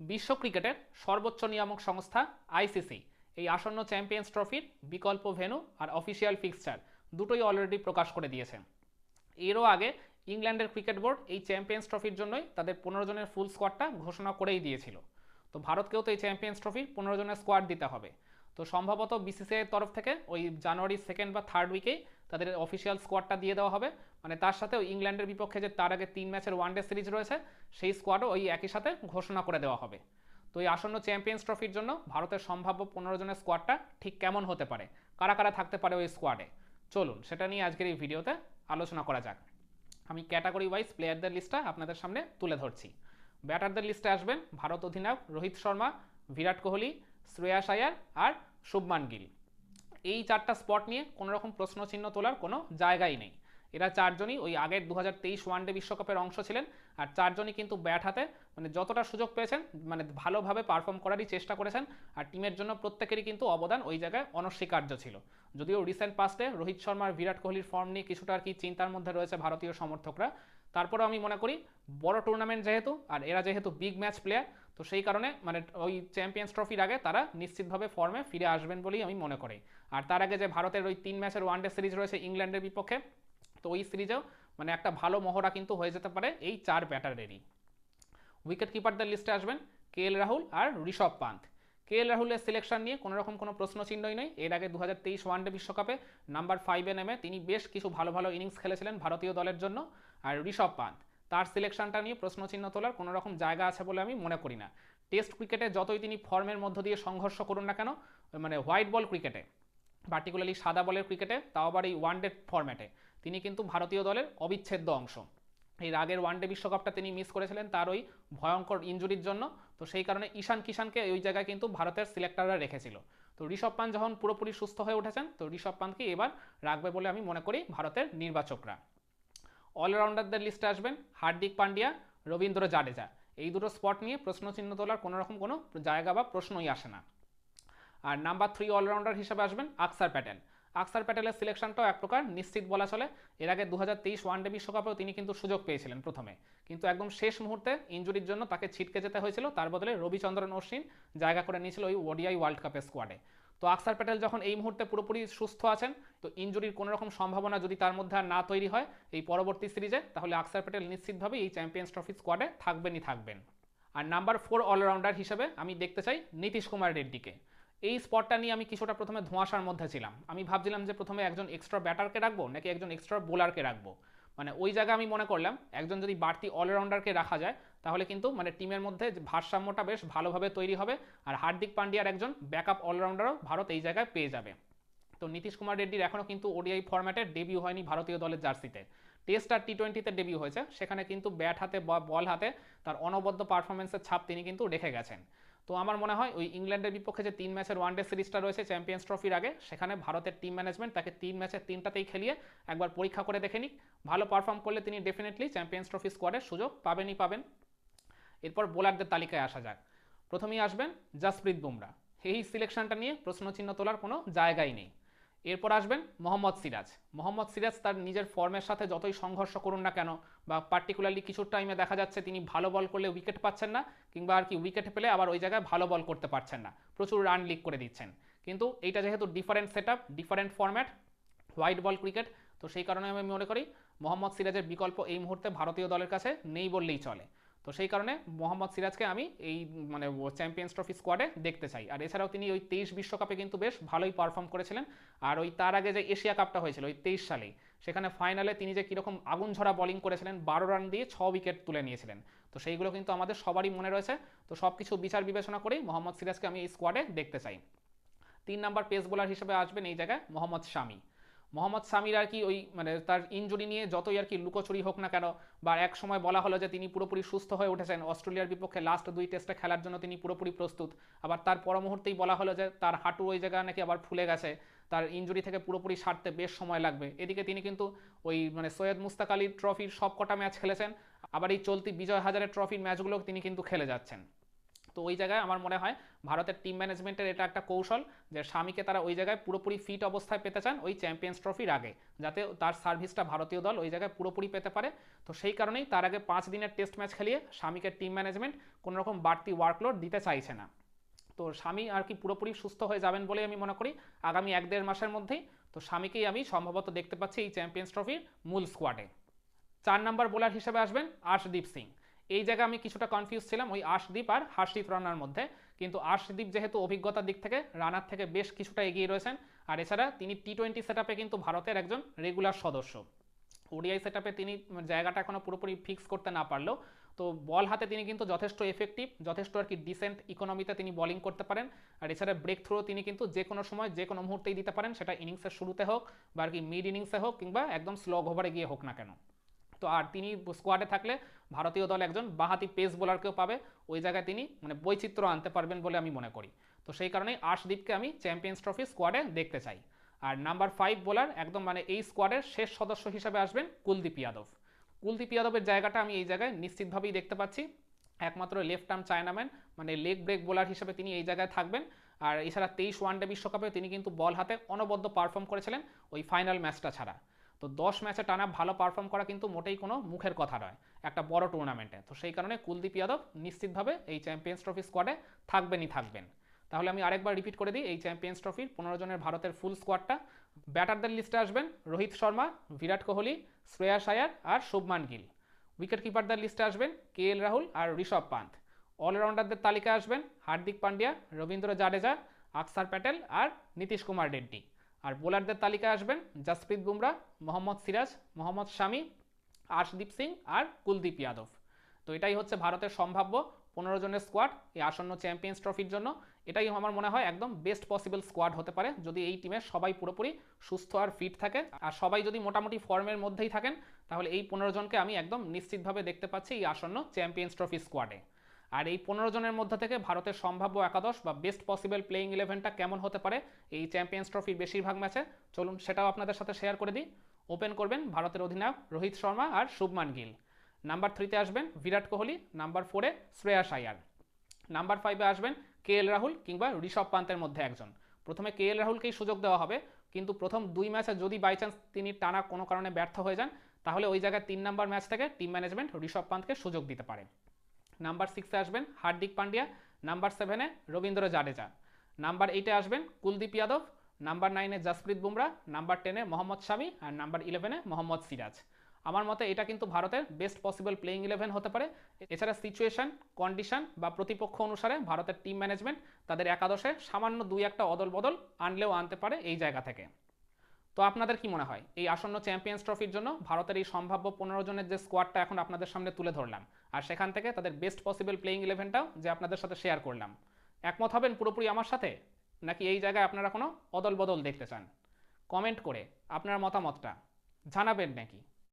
বিশ্ব ক্রিকেটের সর্বোচ্চ নিয়ামক সংস্থা আইসিসি এই আসন্ন চ্যাম্পিয়ন্স ট্রফির বিকল্প ভেন্যু আর অফিসিয়াল ফিক্সচার দুটোই অলরেডি প্রকাশ করে দিয়েছে। এরও আগে ইংল্যান্ডের ক্রিকেট বোর্ড এই চ্যাম্পিয়ন্স ট্রফির জন্যই তাদের পনেরো জনের ফুল স্কোয়াডটা ঘোষণা করেই দিয়েছিল। তো ভারতকেও তো এই চ্যাম্পিয়ন্স ট্রফির পনেরো জনের স্কোয়াড দিতে হবে। তো সম্ভবত বিসিসিআইয়ের তরফ থেকে ওই জানুয়ারি সেকেন্ড বা থার্ড উইকেই তাদের অফিসিয়াল স্কোয়াডটা দিয়ে দেওয়া হবে। মানে তার সাথে ওই ইংল্যান্ডের বিপক্ষে যে তার আগে তিন ম্যাচের ওয়ানডে সিরিজ রয়েছে, সেই স্কোয়াডও ওই একই সাথে ঘোষণা করে দেওয়া হবে। তো এই আসন্ন চ্যাম্পিয়ন্স ট্রফির জন্য ভারতের সম্ভাব্য পনেরো জনের স্কোয়াডটা ঠিক কেমন হতে পারে? কারা কারা থাকতে পারে ওই স্কোয়াডে চলুন, সেটা নিয়ে আজকের এই ভিডিওতে আলোচনা করা যাক। আমি ক্যাটাগরি ওয়াইজ প্লেয়ারদের লিস্টটা আপনাদের সামনে তুলে ধরছি। ব্যাটারদের লিস্টে আসবেন ভারত অধিনায়ক রোহিত শর্মা, বিরাট কোহলি, শ্রেয়াস আয়ার আর শুভমান গিল। এই চারটা স্পট নিয়ে কোনো রকম প্রশ্নচিহ্ন তোলার কোনো জায়গাই নেই। এরা চারজনই ওই আগের দু হাজার তেইশ ওয়ানডে বিশ্বকাপের অংশ ছিলেন আর চারজনই কিন্তু ব্যাট হাতে মানে যতটা সুযোগ পেয়েছেন মানে ভালোভাবে পারফর্ম করারই চেষ্টা করেছেন আর টিমের জন্য প্রত্যেকেরই কিন্তু অবদান ওই জায়গায় অনস্বীকার্য ছিল। যদিও রিসেন্ট পাস্টে রোহিত শর্মা আর বিরাট কোহলির ফর্ম নিয়ে কিছুটা আর কি চিন্তার মধ্যে রয়েছে ভারতীয় সমর্থকরা। তারপরেও আমি মনে করি, বড় টুর্নামেন্ট যেহেতু আর এরা যেহেতু বিগ ম্যাচ প্লেয়ার তো সেই কারণে মানে ওই চ্যাম্পিয়ন্স ট্রফির আগে তারা নিশ্চিতভাবে ফর্মে ফিরে আসবেন বলেই আমি মনে করি। আর তার আগে যে ভারতের ওই তিন ম্যাচের ওয়ানডে সিরিজ রয়েছে ইংল্যান্ডের বিপক্ষে, তো ওই সিরিজেও মানে একটা ভালো মহড়া কিন্তু হয়ে যেতে পারে এই চার ব্যাটারেরই। উইকেট কিপারদের লিস্টে আসবেন কে এল রাহুল আর ঋষভ পান্থ। কে এল রাহুলের সিলেকশন নিয়ে কোনো রকম কোনো প্রশ্নচিহ্নই নেই। এর আগে দু হাজার তেইশ ওয়ানডে বিশ্বকাপে নাম্বার ফাইভে নেমে তিনি বেশ কিছু ভালো ভালো ইনিংস খেলেছিলেন ভারতীয় দলের জন্য। আর ঋষভ পান্থ তার সিলেকশনটা নিয়ে প্রশ্নচিহ্ন তোলার কোনো রকম জায়গা আছে বলে আমি মনে করি না। টেস্ট ক্রিকেটে যতই তিনি ফর্মের মধ্য দিয়ে সংঘর্ষ করুন না কেন মানে হোয়াইট বল ক্রিকেটে পার্টিকুলারলি সাদা বলের ক্রিকেটে তাও আবার এই ওয়ানডে ফর্ম্যাটে তিনি কিন্তু ভারতীয় দলের অবিচ্ছেদ্য অংশ। এই আগের ওয়ানডে বিশ্বকাপটা তিনি মিস করেছিলেন তার ওই ভয়ঙ্কর ইঞ্জুরির জন্য, তো সেই কারণে ঈশান কিষানকে ওই জায়গায় কিন্তু ভারতের সিলেক্টররা রেখেছিল। তো ঋষভ পান্ত যখন পুরোপুরি সুস্থ হয়ে উঠেছেন, তো ঋষভ পান্তকে এবার রাখবে বলে আমি মনে করি ভারতের নির্বাচকরা। অলরাউন্ডারদের লিস্টে আসবেন হার্দিক পান্ডিয়া, রবীন্দ্র জাডেজা। এই দুটো স্পট নিয়ে প্রশ্নচিহ্ন তোলার কোনো রকম কোনো জায়গা বা প্রশ্নই আসে না। আর নাম্বার থ্রি অলরাউন্ডার হিসেবে আসবেন আকসার প্যাটেল। আকসার প্যাটেলের সিলেকশনটাও এক প্রকার, নিশ্চিত বলা চলে। এর আগে দু হাজার তেইশ ওয়ানডে বিশ্বকাপেও তিনি কিন্তু সুযোগ পেয়েছিলেন প্রথমে। কিন্তু একদম শেষ মুহূর্তে ইঞ্জুরির জন্য তাকে ছিটকে যেতে হয়েছিল। তার বদলে রবিচন্দ্রন অশ্বিন জায়গা করে নিয়েছিল ওই ওডিআই ওয়ার্ল্ড কাপের স্কোয়াডে তো আকসার প্যাটেল যখন এই মুহূর্তে পুরোপুরি সুস্থ আছেন, তো ইঞ্জুরির কোনো রকম সম্ভাবনা যদি তার মধ্যে আর না তৈরি হয় এই পরবর্তী সিরিজে, তাহলে আকসার প্যাটেল নিশ্চিতভাবে এই চ্যাম্পিয়ন্স ট্রফি স্কোয়াডে থাকবেনই থাকবেন। আর নাম্বার ফোর অলরাউন্ডার হিসেবে আমি দেখতে চাই নীতিশ কুমার রেড্ডিকে। এই স্পটটা নিয়ে আমি কিছুটা প্রথমে ধোঁয়াশার মধ্যে ছিলাম। আমি ভাবছিলাম যে প্রথমে একজন এক্সট্রা ব্যাটারকে রাখব নাকি একজন এক্সট্রা বোলারকে রাখব? মানে ওই জায়গায় আমি মনে করলাম, একজন যদি বাড়তি অলরাউন্ডারকে রাখা যায় তাহলে কিন্তু মানে টিমের মধ্যে ভারসাম্যটা বেশ ভালোভাবে তৈরি হবে। আর হার্দিক পান্ডিয়ার একজন ব্যাকআপ অলরাউন্ডারও ভারত এই জায়গায় পেয়ে যাবে। তো নীতিশ কুমার রেড্ডির এখনও কিন্তু ওডিআই ফরম্যাটে ডেবিউ হয়নি ভারতীয় দলের জার্সিতে। টেস্ট আর টি টোয়েন্টিতে ডেবিউ হয়েছে। সেখানে কিন্তু ব্যাট হাতে, বা বল হাতে তার অনবদ্য পারফরমেন্সের ছাপ তিনি কিন্তু রেখে গেছেন। তো আমার মনে হয় ওই ইংল্যান্ডের বিপক্ষে যে তিন ম্যাচের ওয়ানডে সিরিজটা রয়েছে চ্যাম্পিয়ন্স ট্রফির আগে, সেখানে ভারতের টিম ম্যানেজমেন্ট তাকে তিন ম্যাচের তিনটাতেই খেলিয়ে একবার পরীক্ষা করে দেখে নিক। ভালো পারফর্ম করলে তিনি ডেফিনেটলি চ্যাম্পিয়ন্স ট্রফি স্কোয়াডের সুযোগ পাবেনই পাবেন। এরপর বোলারদের তালিকায় আসা যাক। প্রথমেই আসবেন জাসপ্রীত বুমরা। এই সিলেকশনটা নিয়ে প্রশ্নচিহ্ন তোলার কোনো জায়গাই নেই। এরপর আসবেন মোহাম্মদ সিরাজ। মোহাম্মদ সিরাজ তার নিজের ফর্মের সাথে যতই সংঘর্ষ করুন না কেন, বা পার্টিকুলারলি কিছু টাইমে দেখা যাচ্ছে তিনি ভালো বল করলে উইকেট পাচ্ছেন না, কিংবা আর কি উইকেট পেলে আবার ওই জায়গায় ভালো বল করতে পারছেন না। প্রচুর রান লিক করে দিচ্ছেন। কিন্তু এইটা যেহেতু different set up different format white ball cricket তো সেই কারণে আমি মনে করি মোহাম্মদ সিরাজের বিকল্প এই মুহূর্তে ভারতীয় দলের কাছে নেই বললেই চলে। তো সেই কারণে মোহাম্মদ সিরাজকে আমি এই মানে চ্যাম্পিয়ন্স ট্রফি স্কোয়াডে দেখতে চাই। আর এছাড়াও তিনি ওই তেইশ বিশ্বকাপে কিন্তু বেশ ভালোই পারফর্ম করেছিলেন। আর ওই তার আগে যে এশিয়া কাপটা হয়েছিল, ওই তেইশ সালেই, সেখানে ফাইনালে তিনি যে কীরকম আগুন ঝরা বোলিং করেছিলেন, বারো রান দিয়ে ছ উইকেট তুলে নিয়েছিলেন। তো সেইগুলো কিন্তু আমাদের সবারই মনে রয়েছে। তো সব কিছু বিচার বিবেচনা করেই মোহাম্মদ সিরাজকে আমি এই স্কোয়াডে দেখতে চাই। তিন নাম্বার পেস বোলার হিসেবে আসবেন এই জায়গায় মোহাম্মদ শামি। মোহাম্মদ সামির আর কি ওই মানে তার ইঞ্জুরি নিয়ে যতই আর কি লুকোচুরি হোক না কেন, বা এক সময় বলা হলো যে তিনি পুরোপুরি সুস্থ হয়ে উঠেছেন, অস্ট্রেলিয়ার বিপক্ষে লাস্ট দুই টেস্টে খেলার জন্য তিনি পুরোপুরি প্রস্তুত। আবার তার পর মুহূর্তেই বলা হলো যে তার হাঁটু ওই জায়গায় নাকি আবার ফুলে গেছে, তার ইঞ্জুরি থেকে পুরোপুরি সারতে বেশ সময় লাগবে। এদিকে তিনি কিন্তু ওই মানে সৈয়দ মুস্তাক আলী ট্রফির সব কটা ম্যাচ খেলেছেন, আবার এই চলতি বিজয় হাজারের ট্রফির ম্যাচগুলো তিনি কিন্তু খেলে যাচ্ছেন। তো ওই জায়গায় আমার মনে হয় ভারতের টিম ম্যানেজমেন্টের এটা একটা কৌশল যে স্বামীকে তারা ওই জায়গায় পুরোপুরি ফিট অবস্থায় পেতে চান ওই চ্যাম্পিয়ন্স ট্রফির আগে, যাতে তার সার্ভিসটা ভারতীয় দল ওই জায়গায় পুরোপুরি পেতে পারে। তো সেই কারণেই তার আগে পাঁচ দিনের টেস্ট ম্যাচ খেলিয়ে স্বামীকে টিম ম্যানেজমেন্ট কোনোরকম বাড়তি ওয়ার্কলোড দিতে চাইছে না। তো স্বামী আর কি পুরোপুরি সুস্থ হয়ে যাবেন বলে আমি মনে করি আগামী এক দেড় মাসের মধ্যেই। তো স্বামীকেই আমি সম্ভবত দেখতে পাচ্ছি এই চ্যাম্পিয়ন্স ট্রফির মূল স্কোয়াডে চার নম্বর বোলার হিসেবে আসবেন আশদীপ সিং। এই জায়গায় আমি কিছুটা কনফিউজ ছিলাম, ওই আশদীপ আর হার্ষদীপ রানার মধ্যে। কিন্তু আশদীপ যেহেতু অভিজ্ঞতার দিক থেকে, রানার থেকে বেশ কিছুটা এগিয়ে রয়েছেন। আর এছাড়া তিনি টি টোয়েন্টি সেট কিন্তু ভারতের একজন রেগুলার সদস্য। ওডিআই সেট তিনি জায়গাটা এখনও পুরোপুরি ফিক্স করতে না পারলেও, তো বল হাতে তিনি কিন্তু যথেষ্ট এফেক্টিভ যথেষ্ট আর কি ডিসেন্ট ইকোনমিতে তিনি বলিং করতে পারেন। আর এছাড়া ব্রেক থ্রো তিনি কিন্তু যে কোনো সময়, যে কোনো মুহূর্তেই দিতে পারেন। সেটা ইনিংসের শুরুতে হোক বা আর কি মিড ইনিংসে হোক কিংবা একদম স্লো ওভারে গিয়ে হোক না কেন। তো আর তিনি স্কোয়াডে থাকলে ভারতীয় দল একজন বাহাতি পেস বোলারকেও পাবে। ওই জায়গায় তিনি মানে বৈচিত্র্য আনতে পারবেন বলে আমি মনে করি। তো সেই কারণেই আশদীপকে আমি চ্যাম্পিয়ন্স ট্রফি স্কোয়াডে দেখতে চাই। আর নাম্বার ফাইভ বোলার একদম মানে এই স্কোয়াডের শেষ সদস্য হিসেবে আসবেন কুলদীপ যাদব। কুলদীপ যাদবের জায়গাটা আমি এই জায়গায় নিশ্চিতভাবেই দেখতে পাচ্ছি। একমাত্র লেফট আর্ম চায়নাম্যান মানে লেগ ব্রেক বোলার হিসেবে তিনি এই জায়গায় থাকবেন। আর এছাড়া তেইশ ওয়ানডে বিশ্বকাপে তিনি কিন্তু বল হাতে অনবদ্য পারফর্ম করেছিলেন ওই ফাইনাল ম্যাচটা ছাড়া। তো দশ ম্যাচে টানা ভালো পারফর্ম করা কিন্তু মোটেই কোনো মুখের কথা নয়, একটা বড় টুর্নামেন্টে তো সেই কারণে কুলদীপ যাদব নিশ্চিতভাবে এই চ্যাম্পিয়ন্স ট্রফি স্কোয়াডে থাকবেনই থাকবেন। তাহলে আমি আরেকবার রিপিট করে দিই, এই চ্যাম্পিয়ন্স ট্রফির পনেরো জনের ভারতের ফুল স্কোয়াডটা ব্যাটারদের লিস্টে আসবেন রোহিত শর্মা, বিরাট কোহলি, শ্রেয়া আয়ার আর শুভমান গিল। উইকেট কিপারদের লিস্টে আসবেন কে এল রাহুল আর ঋষভ পান্থ। অলরাউন্ডারদের তালিকায় আসবেন হার্দিক পান্ডিয়া, রবীন্দ্র জাডেজা, আকসার প্যাটেল আর নীতিশ কুমার রেড্ডি। আর বোলারদের তালিকায় আসবেন জসপ্রীত বুমরা, মোহাম্মদ সিরাজ, মোহাম্মদ শামি আশদীপ সিং আর কুলদীপ যাদব। তো এটাই হচ্ছে ভারতের সম্ভাব্য পনেরো জনের স্কোয়াড এই আসন্ন চ্যাম্পিয়ন্স ট্রফির জন্য। এটাই আমার মনে হয় একদম বেস্ট পসিবল স্কোয়াড হতে পারে যদি এই টিমের সবাই পুরোপুরি সুস্থ আর ফিট থাকে। আর সবাই যদি মোটামুটি ফর্মের মধ্যেই থাকেন, তাহলে এই পনেরো জনকে আমি একদম নিশ্চিতভাবে দেখতে পাচ্ছি এই আসন্ন চ্যাম্পিয়ন্স ট্রফি স্কোয়াডে আর এই পনেরো জনের মধ্যে থেকে ভারতের সম্ভাব্য একাদশ বা বেস্ট পসিবল প্লেইং ইলেভেনটা কেমন হতে পারে? এই চ্যাম্পিয়ন্স ট্রফির বেশিরভাগ ম্যাচে চলুন সেটাও আপনাদের সাথে শেয়ার করে দিই। ওপেন করবেন ভারতের অধিনায়ক রোহিত শর্মা আর শুভমান গিল। নাম্বার থ্রিতে আসবেন বিরাট কোহলি নাম্বার ফোরে শ্রেয়াস আয়ার। নাম্বার ফাইভে আসবেন কে এল রাহুল কিংবা ঋষভ পান্তের মধ্যে একজন। প্রথমে কে এল রাহুলকেই সুযোগ দেওয়া হবে, কিন্তু প্রথম দুই ম্যাচে যদি বাই চান্স তিনি টানা কোনো কারণে ব্যর্থ হয়ে যান, তাহলে ওই জায়গায় তিন নাম্বার ম্যাচ থেকে টিম ম্যানেজমেন্ট ঋষভ পান্তকে সুযোগ দিতে পারে। নাম্বার সিক্সে আসবেন, হার্দিক পান্ডিয়া, নাম্বার সেভেনে রবীন্দ্র জাডেজা। নাম্বার এইটে আসবেন, কুলদীপ যাদব, নাম্বার নাইনে জসপ্রীত বুমরা, নাম্বার টেনে মোহাম্মদ শামি, আর নাম্বার ইলেভেনে মোহাম্মদ সিরাজ। আমার মতে এটা কিন্তু ভারতের বেস্ট পসিবল প্লেইং ইলেভেন হতে পারে। এছাড়া সিচুয়েশন কন্ডিশন বা প্রতিপক্ষ অনুসারে ভারতের টিম ম্যানেজমেন্ট তাদের একাদশে সামান্য দুই একটা অদল বদল আনলেও আনতে পারে এই জায়গা থেকে। তো আপনাদের কি মনে হয়? এই আসন্ন চ্যাম্পিয়ন্স ট্রফির জন্য ভারতের এই সম্ভাব্য পনেরো জনের যে স্কোয়াডটা এখন আপনাদের সামনে তুলে ধরলাম, আর সেখান থেকে তাদের বেস্ট পসিবল প্লেইং ইলেভেনটাও যে আপনাদের সাথে শেয়ার করলাম। একমত হবেন পুরোপুরি আমার সাথে? নাকি এই জায়গায় আপনারা কোনো অদল বদল দেখতে চান? কমেন্ট করে আপনার মতামতটা জানাবেন নাকি?